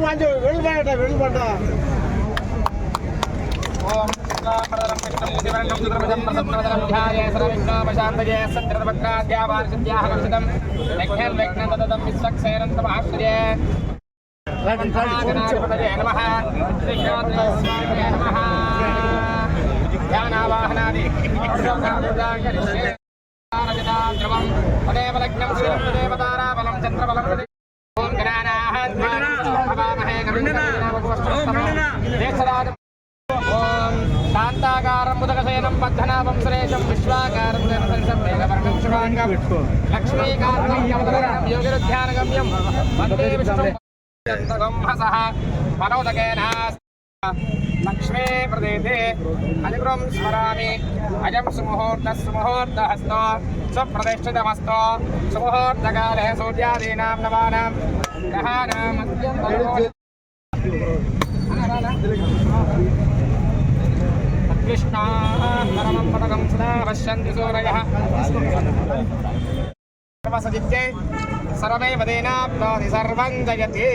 మంచి వెళ్ళిపోయట వెళ్ళిపోట ఓం శుక్లాంబరధరం ధ్యానావాహనాది లగ్నం శ్రీరం తదేవ శాంతాకారం ముదకసేనం బద్ధనాభం సురేశం విశ్వాకారం దేవసంసం యోగిరుధ్యానగమ్యం వందే విష్ణుం హసః లక్ష్మీ ప్రదేశే అజగృం స్మరామి. అజం సుముహూర్త సుముహూర్తహస్తో. సుప్రతిష్ఠితమస్తో. సుముహూర్తకాలే సూర్యాదీనాం నవానాం గ్రహాణం कृष्णापरमं पदकं सदा पश्यन्ति सूरयः सर्वसदित्ये सर्वमेव तेनाप्नोति सर्वं जयति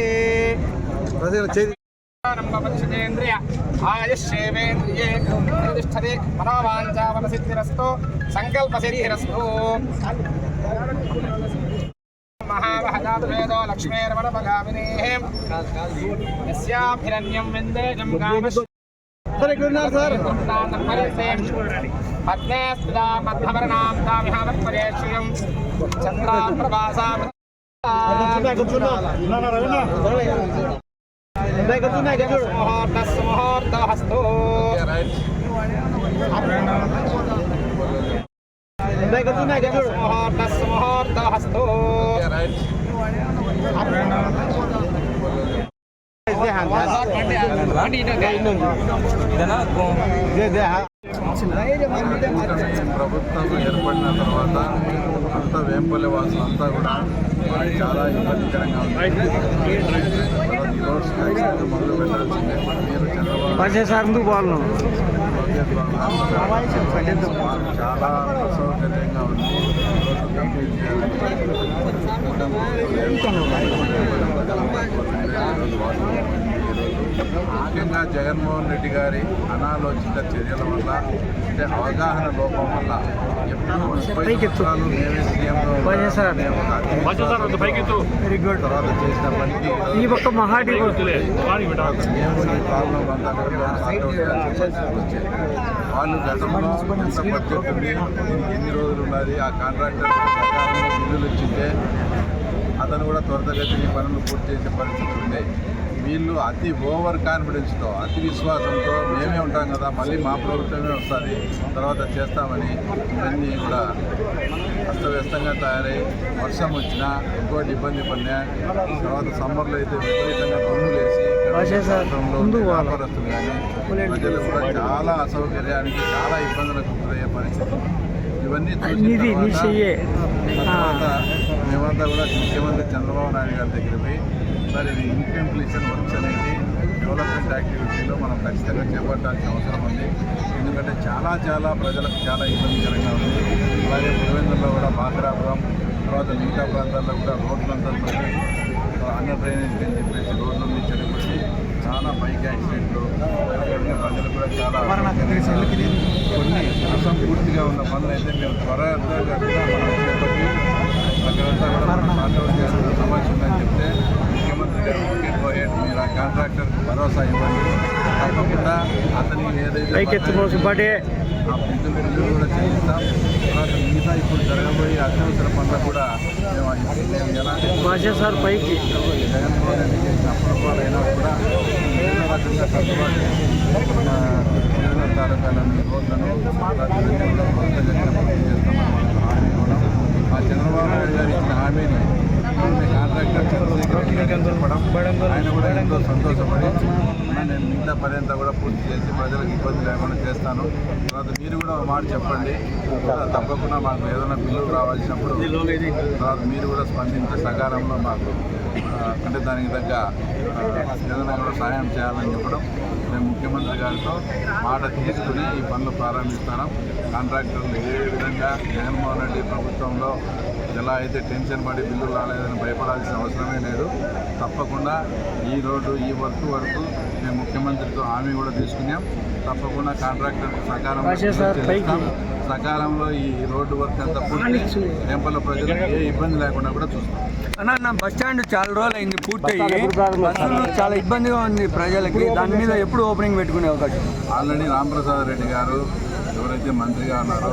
पञ्चतेन्द्रिय आयुष्येवेन्द्रिये प्रतिष्ठते मनोवाञ्चावनसिद्धिरस्तु सङ्कल्पसिद्धिरस्तु महावहदातुभेदो लक्ष्मीर्वणपगामिनेः यस्याभिरन्यं विन्देजं गामश् पत्ने स्थिता मध्यवर्णां तामिहावत्पर्येक्षुयं चन्द्राप्रभासा मुहूर्तस्मुहूर्तहस्तो मुहूर्तस्मुहूर्तहस्तो ప్రభుత్వం ఏర్పడిన తర్వాత అంతా వేంపల్లి వాసులు అంతా కూడా చాలా ఇబ్బందికరంగా ఉంది. మొదలు పెట్టాల్సిందే. మీరు చంద్రబాబు చాలా అసౌకర్యంగా ఉంది. ముఖ్యంగా జగన్మోహన్ రెడ్డి గారి అనాలోచిత చర్యల వల్ల అంటే అవగాహన లోపం వల్ల ఎప్పుడూ ముప్పై సంవత్సరాలు మేమే తర్వాత చేసిన పనికి ఈ ఈ ప్రాబ్లం అంతా. వాళ్ళు గతంలో ఎంత ఎన్ని రోజులు ఉన్నది ఆ కాంట్రాక్టర్ బిల్లులు ఇచ్చింటే అతను కూడా త్వరితగతిని పనులు పూర్తి చేసే పరిస్థితులు ఉన్నాయి. వీళ్ళు అతి ఓవర్ కాన్ఫిడెన్స్తో అతి విశ్వాసంతో మేమే ఉంటాం కదా మళ్ళీ మా ప్రభుత్వమే వస్తుంది తర్వాత చేస్తామని ఇవన్నీ కూడా అస్తవ్యస్తంగా తయారై వర్షం వచ్చినా ఇంకోటి ఇబ్బంది పడినా తర్వాత సమ్మర్లో అయితే విపరీతంగా. వ్యాపారస్తులు కానీ ప్రజలు కూడా చాలా అసౌకర్యానికి చాలా ఇబ్బందులకు గురయ్యే పరిస్థితి ఇవన్నీ మేమంతా కూడా ముఖ్యమంత్రి చంద్రబాబు నాయుడు గారి దగ్గర పోయి సార్ ఇది ఇన్కంప్లీషన్ వర్క్స్ అనేది డెవలప్మెంట్ యాక్టివిటీలో మనం ఖచ్చితంగా చేపట్టాల్సిన అవసరం ఉంది. ఎందుకంటే చాలా చాలా ప్రజలకు చాలా ఇబ్బందికరంగా ఉంది. అలాగే పులివెందుల్లో కూడా బాగ్రాపురం తర్వాత మిగతా ప్రాంతాల్లో కూడా రోడ్లంతా అండర్ డ్రైనేజ్ అని చెప్పేసి రోడ్లన్నీ చెడిపోయి చాలా బైక్ యాక్సిడెంట్లు ప్రజలు కూడా చాలా కొన్ని అసంపూర్తిగా ఉన్న పనులు అయితే మేము త్వరగా కూడా మనం చేపట్టి అక్కడంతా కూడా మనం చేయాల్సిన సమస్య ఉందని చెప్తే ముఖ్యమంత్రి గారు ఓకే పోయేట్ మీరు ఆ కాంట్రాక్టర్కి భరోసా ఇవ్వండి తప్పకుండా అతని ఏదైతే పైకి ఎత్తుకోవచ్చు బడే ఆ బిల్లులు కూడా చెల్లిస్తాం తర్వాత మిగతా ఇప్పుడు జరగబోయే అత్యవసర పనులు కూడా ఎలాంటి భాష సార్ పైకి. జగన్మోహన్ రెడ్డి చేసిన అప్రూపాలైనా కూడా ఏదో రకంగా సర్దుబాటు చేసి మా ఇరవై తాలూకాలను రోడ్లను రాత్రులన్నీ కూడా త్వరితగతిన పూర్తి చేస్తామని వాళ్ళకి హామీ ఇవ్వడం ఆ చంద్రబాబు నాయుడు గారు ఇచ్చిన హామీని మీ కాంట్రాక్టర్ చంద్రశేఖర్ రెడ్డి గారికి చెప్పడం ఆయన కూడా ఎంతో సంతోషపడి "అన్నా, నేను మిగతా పని అంతా కూడా పూర్తి చేసి ప్రజలకు ఇబ్బంది లేకుండా చేస్తాను. తర్వాత మీరు కూడా ఒక మాట చెప్పండి. తప్పకుండా మాకు ఏదైనా బిల్లు రావాల్సినప్పుడు తర్వాత మీరు కూడా స్పందించే సకాలంలో మాకు అంటే దానికి తగ్గ ఏదైనా కూడా సహాయం చేయాలని చెప్పడం మేము ముఖ్యమంత్రి గారితో మాట తీసుకుని ఈ పనులు ప్రారంభిస్తాం కాంట్రాక్టర్లు ఏ విధంగా జగన్మోహన్ రెడ్డి ప్రభుత్వంలో ఎలా అయితే టెన్షన్ పడి బిల్లులు రాలేదని భయపడాల్సిన అవసరమే లేదు. తప్పకుండా ఈ రోడ్డు ఈ వర్క్ వరకు మేము ముఖ్యమంత్రితో హామీ కూడా తీసుకున్నాం. తప్పకుండా కాంట్రాక్టర్ సకాలంలో సకాలంలో ఈ రోడ్డు వర్క్ అంతా పూర్తి టెంపల్ ప్రజలకు ఏ ఇబ్బంది లేకుండా కూడా చూస్తాం అన్న నా బస్ స్టాండ్ చాలా రోజులు అయింది పూర్తయ్యి బస్సులు చాలా ఇబ్బందిగా ఉంది ప్రజలకి. దాని మీద ఎప్పుడు ఓపెనింగ్ పెట్టుకునే అవకాశం? ఆల్రెడీ రామప్రసాద్ రెడ్డి గారు ఎవరైతే మంత్రిగా ఉన్నారో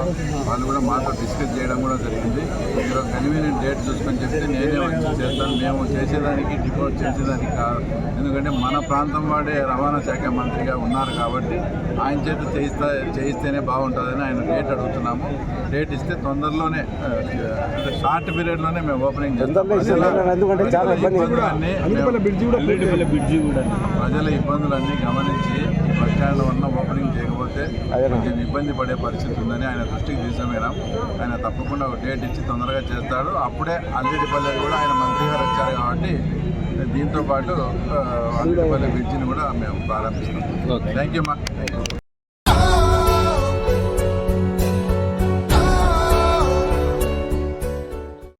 వాళ్ళు కూడా మాతో డిస్కస్ చేయడం కూడా జరిగింది. మీరు కన్వీనియంట్ డేట్ చూసుకొని చెప్తే నేనే వచ్చి చేస్తాను. మేము చేసేదానికి డిపోట్ చేసేదానికి కాదు. ఎందుకంటే మన ప్రాంతం వాడే రవాణా శాఖ మంత్రిగా ఉన్నారు కాబట్టి ఆయన చేత చేయిస్తా చేయిస్తేనే బాగుంటుందని ఆయన డేట్ అడుగుతున్నాము. డేట్ ఇస్తే తొందరలోనే అంటే షార్ట్ పీరియడ్లోనే మేము ఓపెనింగ్ చేస్తాం. ప్రజల ఇబ్బందులన్నీ గమనించి బస్ స్టాండ్ వల్ల ఓపెనింగ్ చేయకపోతే కొంచెం ఇబ్బంది పడే పరిస్థితి ఉందని ఆయన దృష్టికి తీసుకుపోయినాం ఆయన తప్పకుండా ఒక డేట్ ఇచ్చి తొందరగా చేస్తాడు. అప్పుడే అల్లెడిపల్లి కూడా ఆయన మంత్రి గారు వచ్చారు కాబట్టి దీంతో పాటు అల్లెడిపల్లి బ్రిడ్జిని కూడా మేము ప్రారంభిస్తాం థ్యాంక్ యూ మా